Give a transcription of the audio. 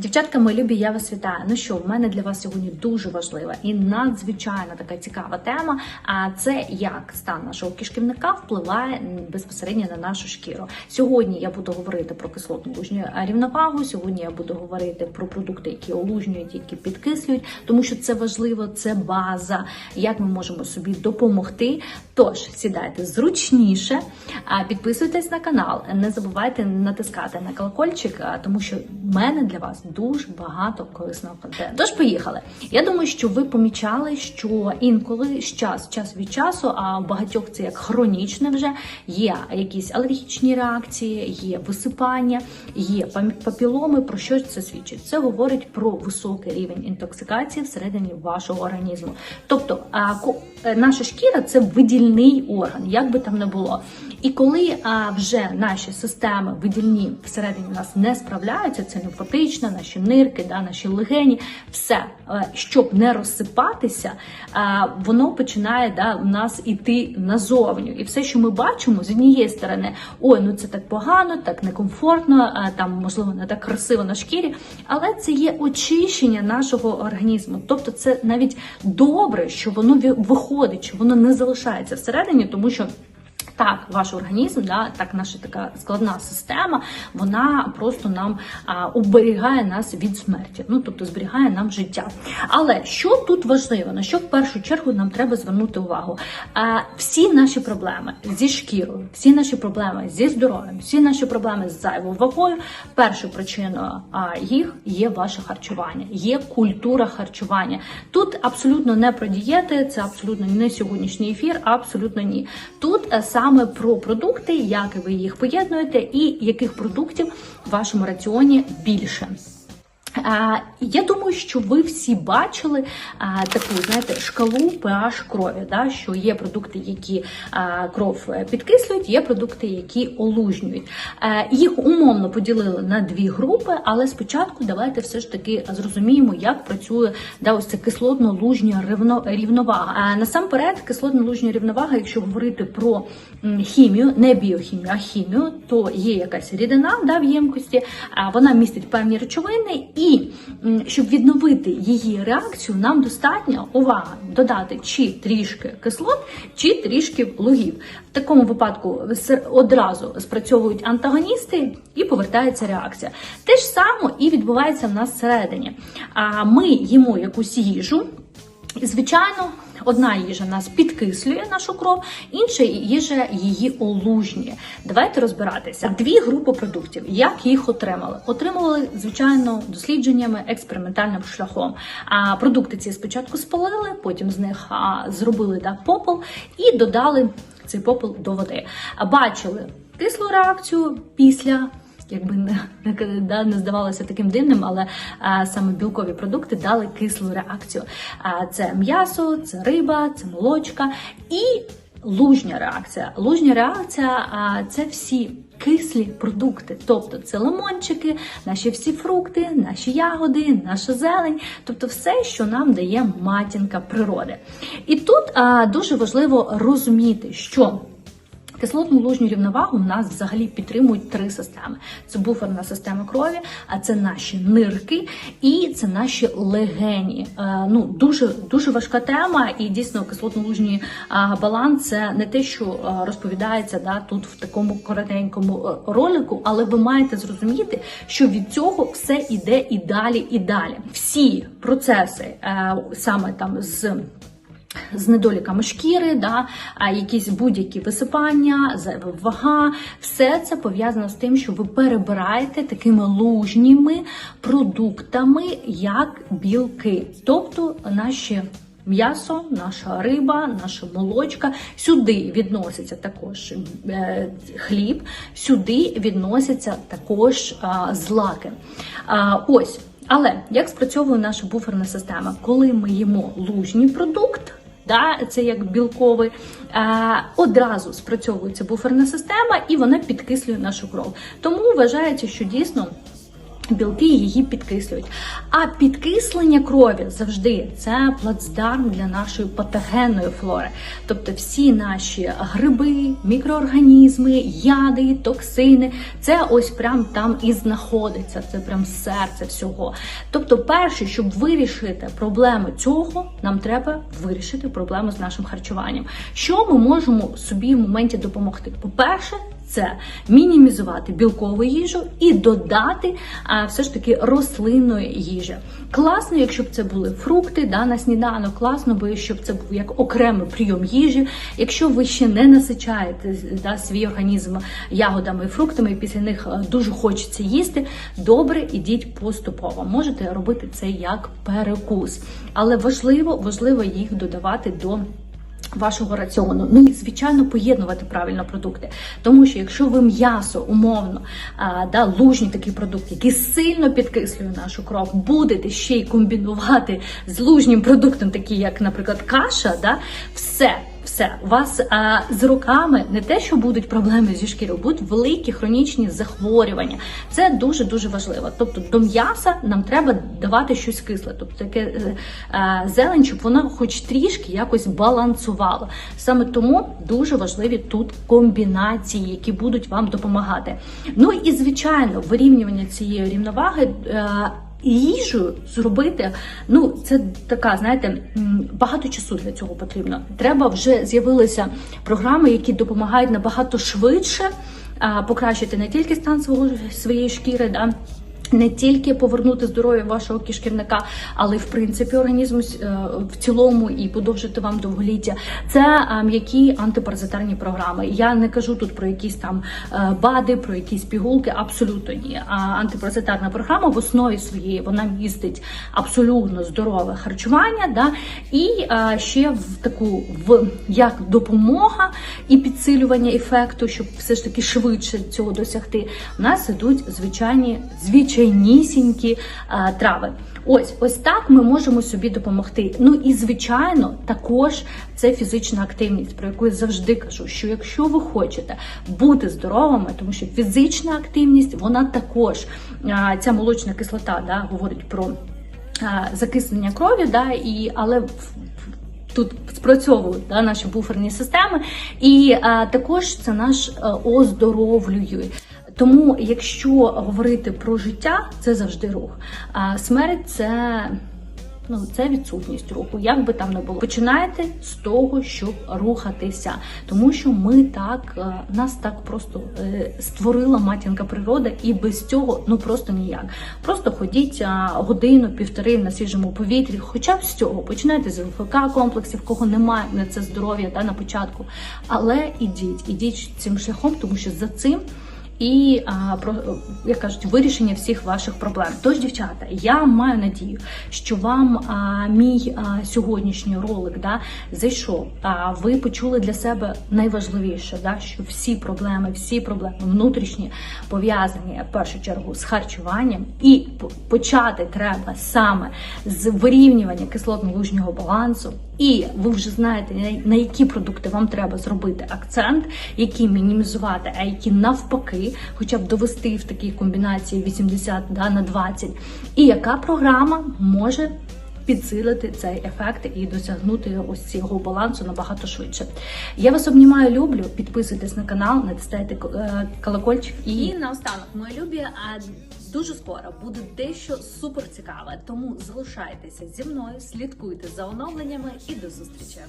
Дівчатка, мої любі, я вас вітаю. Ну що, в мене для вас сьогодні дуже важлива і надзвичайно така цікава тема. А це як стан нашого кишківника впливає безпосередньо на нашу шкіру. Сьогодні я буду говорити про кислотну лужню рівновагу. Сьогодні я буду говорити про продукти, які олужнюють, які підкислюють, тому що це важливо, це база, як ми можемо собі допомогти. Тож сідайте зручніше, підписуйтесь на канал, не забувайте натискати на колокольчик, тому що в мене для вас дуже багато корисного контенту. Тож поїхали. Я думаю, що ви помічали, що інколи з час, час від часу, а в багатьох це як хронічне вже є якісь алергічні реакції, є висипання, є папіломи. Про що це свідчить? Це говорить про високий рівень інтоксикації всередині вашого організму. Тобто, наша шкіра це видільний орган, як би там не було. І коли а, вже наші системи видільні всередині нас не справляються, це лімфатична, наші нирки, да, наші легені, все, е, щоб не розсипатися, а, воно починає да, у нас іти назовню. І все, що ми бачимо, з однієї сторони, ой, ну це так погано, так некомфортно, а, там можливо не так красиво на шкірі, але це є очищення нашого організму. Тобто, це навіть добре, що воно ві- виходить, воно не залишається всередині, тому що. Так, ваш організм, да, так наша така складна система, вона просто нам а, уберігає нас від смерті. Ну тобто зберігає нам життя. Але що тут важливо, на що в першу чергу нам треба звернути увагу? А, всі наші проблеми зі шкірою, всі наші проблеми зі здоров'ям, всі наші проблеми з зайвою вагою. Першою причиною а, їх є ваше харчування, є культура харчування. Тут абсолютно не про дієти, це абсолютно не сьогоднішній ефір, абсолютно ні. Тут е, саме про продукти, як ви їх поєднуєте, і яких продуктів в вашому раціоні більше. Я думаю, що ви всі бачили таку, знаєте, шкалу pH крові, да, що є продукти, які кров е, підкислюють, є продукти, які олужнюють. Е, їх умовно поділили на дві групи, але спочатку давайте все ж таки зрозуміємо, як працює да, ось ця кислотно-лужня рівновага. А, насамперед, кислотно-лужня рівновага, якщо говорити про хімію, не біохімію, а хімію, то є якась рідина да, в ємкості, вона містить певні речовини, і щоб відновити її реакцію, нам достатньо увага додати чи трішки кислот, чи трішки лугів. В такому випадку одразу спрацьовують антагоністи і повертається реакція. Те ж саме і відбувається в нас всередині. Ми їмо якусь їжу. І, звичайно, одна їжа нас підкислює нашу кров, інша їжа її олужнює. Давайте розбиратися. Дві групи продуктів. Як їх отримали? Отримували, звичайно, дослідженнями експериментальним шляхом. А продукти ці спочатку спалили, потім з них зробили да, попел і додали цей попел до води. Бачили кислу реакцію після якби не, не, да, не здавалося таким дивним, але а, саме білкові продукти дали кислу реакцію. А, це м'ясо, це риба, це молочка і лужня реакція. Лужня реакція а, це всі. Кислі продукти, тобто це лимончики, наші всі фрукти, наші ягоди, наша зелень, тобто все, що нам дає матінка природи. І тут а, дуже важливо розуміти, що Кислотну лужню рівновагу в нас взагалі підтримують три системи: це буферна система крові, а це наші нирки і це наші легені. Е, ну дуже дуже важка тема, і дійсно кислотно-лужній а, баланс це не те, що е, розповідається да тут в такому коротенькому е, ролику, але ви маєте зрозуміти, що від цього все іде і далі, і далі. Всі процеси е, саме там з з недоліками шкіри, да, якісь будь-які висипання, вага, все це пов'язано з тим, що ви перебираєте такими лужніми продуктами, як білки, тобто наші. М'ясо, наша риба, наша молочка. Сюди відноситься також е, хліб, сюди відносяться також злаки. Ось, але як спрацьовує наша буферна система? Коли ми їмо лужній продукт, да, це як білковий, е, одразу спрацьовується буферна система і вона підкислює нашу кров. Тому вважається, що дійсно. Білки її підкислюють. А підкислення крові завжди це плацдарм для нашої патогенної флори. Тобто всі наші гриби, мікроорганізми, яди, токсини, це ось прям там і знаходиться. Це прям серце всього. Тобто, перше, щоб вирішити проблему цього, нам треба вирішити проблему з нашим харчуванням. Що ми можемо собі в моменті допомогти? По-перше, це мінімізувати білкову їжу і додати а, все ж таки рослинної їжі. Класно, якщо б це були фрукти да, на сніданок, класно би, щоб це був як окремий прийом їжі. Якщо ви ще не насичаєте да, свій організм ягодами і фруктами, і після них е, дуже хочеться їсти, добре ідіть поступово. Можете робити це як перекус, але важливо, важливо їх додавати до. Вашого раціону, ну і звичайно поєднувати правильно продукти. Тому що якщо ви м'ясо умовно а, да, лужні такі продукти, які сильно підкислюють нашу кров, будете ще й комбінувати з лужнім продуктом, такі як, наприклад, каша, да, все. Все, у вас а, з роками не те, що будуть проблеми зі шкірою, будуть великі хронічні захворювання. Це дуже дуже важливо. Тобто до м'яса нам треба давати щось кисле, тобто таке е, е, зелень, щоб вона хоч трішки якось балансувала. Саме тому дуже важливі тут комбінації, які будуть вам допомагати. Ну і звичайно, вирівнювання цієї рівноваги. Е, Їжу зробити, ну це така, знаєте, багато часу для цього потрібно. Треба вже з'явилися програми, які допомагають набагато швидше покращити не тільки стан свого своєї шкіри, да. Не тільки повернути здоров'я вашого кишківника, але в принципі організму е, в цілому і подовжити вам довголіття. Це е, м'які антипаразитарні програми. Я не кажу тут про якісь там е, бади, про якісь пігулки. Абсолютно ні. А антипаразитарна програма в основі своєї вона містить абсолютно здорове харчування, да і ще в таку в як допомога і підсилювання ефекту, щоб все ж таки швидше цього досягти. У нас ідуть звичайні звичайнісінькі а, трави. Ось ось так ми можемо собі допомогти. Ну і звичайно, також це фізична активність, про яку я завжди кажу, що якщо ви хочете бути здоровими, тому що фізична активність, вона також а, ця молочна кислота да, говорить про а, закиснення крові, да, і але Тут спрацьовують да, наші буферні системи, і а, також це наш а, оздоровлює. Тому, якщо говорити про життя, це завжди рух. А смерть це. Ну, це відсутність руху, як би там не було. Починайте з того, щоб рухатися, тому що ми так е, нас так просто е, створила матінка природа, і без цього ну просто ніяк. Просто ходіть годину, півтори на свіжому повітрі. Хоча б з цього починайте з ЛФК комплексів, кого немає на це здоров'я та на початку. Але ідіть, ідіть цим шляхом, тому що за цим і а, про як кажуть, вирішення всіх ваших проблем. Тож, дівчата, я маю надію, що вам а, мій а, сьогоднішній ролик да, зайшов. А ви почули для себе найважливіше, да, що всі проблеми, всі проблеми внутрішні пов'язані в першу чергу з харчуванням, і почати треба саме з вирівнювання кислотно-лужнього балансу. І ви вже знаєте, на- які продукти вам треба зробити акцент, які мінімізувати, а які навпаки, хоча б довести в такій комбінації 80 да, на 20. І яка програма може підсилити цей ефект і досягнути ось цього балансу набагато швидше. Я вас обнімаю, люблю. Підписуйтесь на канал, натискайте е, колокольчик. І наостанок, мої любі, а дуже скоро буде дещо супер цікаве. Тому залишайтеся зі мною, слідкуйте за оновленнями і до зустрічі.